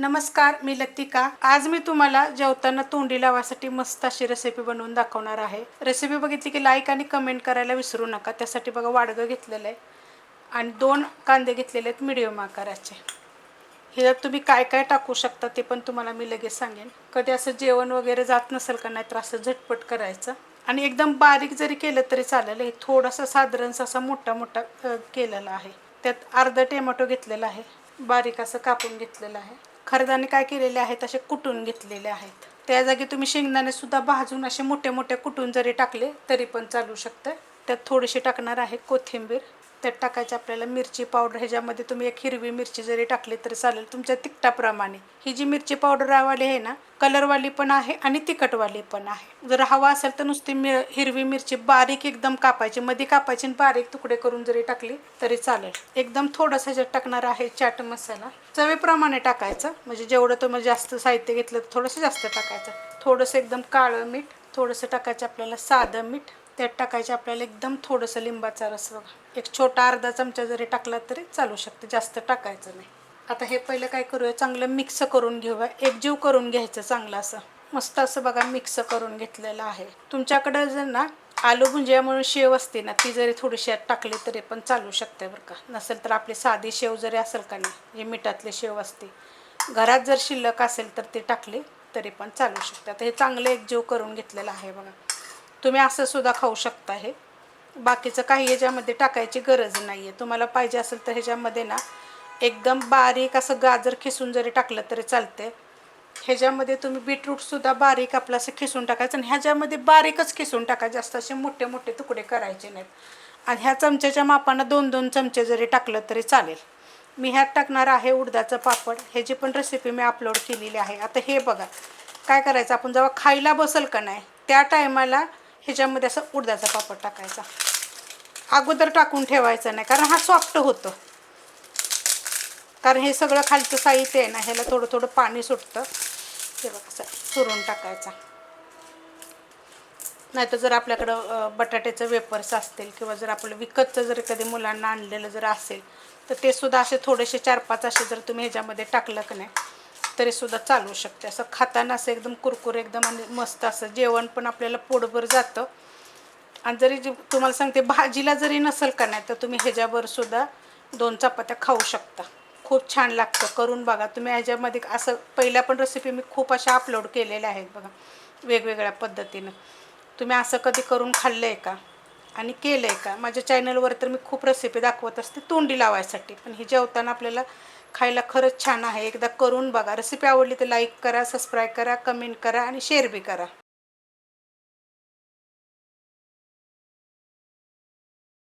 नमस्कार मी लतिका. आज मी तुम्हाला जेवताना तोंडी लावासाठी मस्त अशी रेसिपी बनवून दाखवणार आहे. रेसिपी बघितली की लाईक आणि कमेंट करायला विसरू नका. त्यासाठी बघा वाडगं घेतलेलं आहे आणि दोन कांदे घेतलेले आहेत मिडियम आकाराचे. ह्याच्यात तुम्ही काय काय टाकू शकता ते पण तुम्हाला मी लगेच सांगेन. कधी असं जेवण वगैरे जात नसेल का नाही तर असं झटपट करायचं. आणि एकदम बारीक जरी केलं तरी चालेल. हे थोडासा साधारणसा असा मोठा मोठा केलेला आहे. त्यात अर्धा टोमॅटो घेतलेला आहे. बारीक असं कापून घेतलेलं आहे. खरदाने काय केलेले आहेत असे कुटून घेतलेले आहेत. त्या जागी तुम्ही शेंगदाणे सुद्धा भाजून असे मोठे मोठे कुटून जरी टाकले तरी पण चालू शकतं त्यात थोडीशी टाकणार आहे कोथिंबीर. त्यात टाकायची आपल्याला मिरची पावडर ह्याच्यामध्ये तुम्ही एक हिरवी मिरची जरी टाकली तरी चालेल. तुमच्या तिखटाप्रमाणे. ही जी मिरची पावडरवाली आहे ना कलरवाली पण आहे आणि तिखटवाली पण आहे. जर हवा असेल तर नुसती मि हिरवी मिरची बारीक एकदम कापायची मध्ये कापायची आणि बारीक तुकडे करून जरी टाकली तरी चालेल. एकदम थोडंसं ह्याच्यात टाकणार आहे चाट मसाला. चवीप्रमाणे टाकायचं. म्हणजे जेवढं तुम्ही जास्त साहित्य घेतलं तर थोडंसं जास्त टाकायचं. थोडंसं एकदम काळं मीठ थोडंसं टाकायचं आपल्याला साधं मीठ. त्यात टाकायचे आपल्याला एकदम थोडंसं लिंबाचा रस बघा. एक छोटा अर्धा चमचा जरी टाकला तरी चालू शकते जास्त टाकायचं नाही. आता हे पहिलं काय करूया चांगलं मिक्स करून घेऊया. एकजीव करून घ्यायचं चांगलं असं. मस्त असं बघा मिक्स करून घेतलेलं आहे. तुमच्याकडं जर ना आलू भुंजिया म्हणून शेव असते ना ती जरी थोडीशी टाकली तरी पण चालू शकते बरं का. नसेल तर आपली साधी शेव जरी असेल का नाही हे मिठातली शेव असते. घरात जर शिल्लक असेल तर ती टाकली तरी पण चालू शकते. आता हे चांगलं एकजीव करून घेतलेलं आहे बघा. तुम्ही असं सुद्धा खाऊ शकता हे. बाकीचं काही ह्याच्यामध्ये टाकायची गरज नाही आहे तुम्हाला पाहिजे असेल तर ह्याच्यामध्ये ना एकदम बारीक असं गाजर खिसून जरी टाकलं तरी चालते ह्याच्यामध्ये तुम्ही बीटरूटसुद्धा बारीक आपलं असं खिसून टाकायचं आणि ह्याच्यामध्ये बारीकच खिसून टाकायचे. जास्त असे मोठे मोठे तुकडे करायचे नाहीत. आणि ह्या चमच्याच्या मापानं दोन दोन चमचे जरी टाकलं तरी चालेल. मी ह्यात टाकणार आहे उडदाचं पापड. ह्याची पण रेसिपी मी अपलोड केलेली आहे. आता हे बघा काय करायचं? आपण जेव्हा खायला बसल का नाही त्या टायमाला ह्याच्यामध्ये असं उडदाचा पापड टाकायचा. अगोदर टाकून ठेवायचं नाही कारण हा सॉफ्ट होतं. कारण हे सगळं खालचं साहित्य आहे ना ह्याला थोडं थोडं पाणी सुटतं. हे बघा चुरून टाकायचा. नाहीतर जर आपल्याकडं बटाट्याचं वेपर्स असतील किंवा जर आपलं विकतचं जर कधी मुलांना आणलेलं जर असेल तर ते सुद्धा असे थोडेसे चार पाच असे जर तुम्ही ह्याच्यामध्ये टाकलं का नाही तरीसुद्धा चालू शकते. असं खाताना असं एकदम कुरकुर एकदम आणि मस्त असं जेवण पण आपल्याला पोटभर जातं. आणि जरी जे- तुम्हाला सांगते भाजीला जरी नसेल का नाही तर तुम्ही ह्याच्यावर सुद्धा दोन चपात्या खाऊ शकता. खूप छान लागतं. करून बघा. तुम्ही ह्याच्यामध्ये असं पहिल्या पण रेसिपी मी खूप अशा अपलोड केलेल्या आहेत बघा वेगवेगळ्या पद्धतीनं. तुम्ही असं कधी करून खाल्लं आहे का? आणि केलं आहे का? माझ्या चॅनलवर तर मी खूप रेसिपी दाखवत असते तोंडी लावायसाठी. पण ही जेवताना आपल्याला खायला खरंच छान आहे. एकदा करून बघा. रेसिपी आवडली तर लाईक करा सबस्क्राईब करा कमेंट करा आणि शेअर बी करा.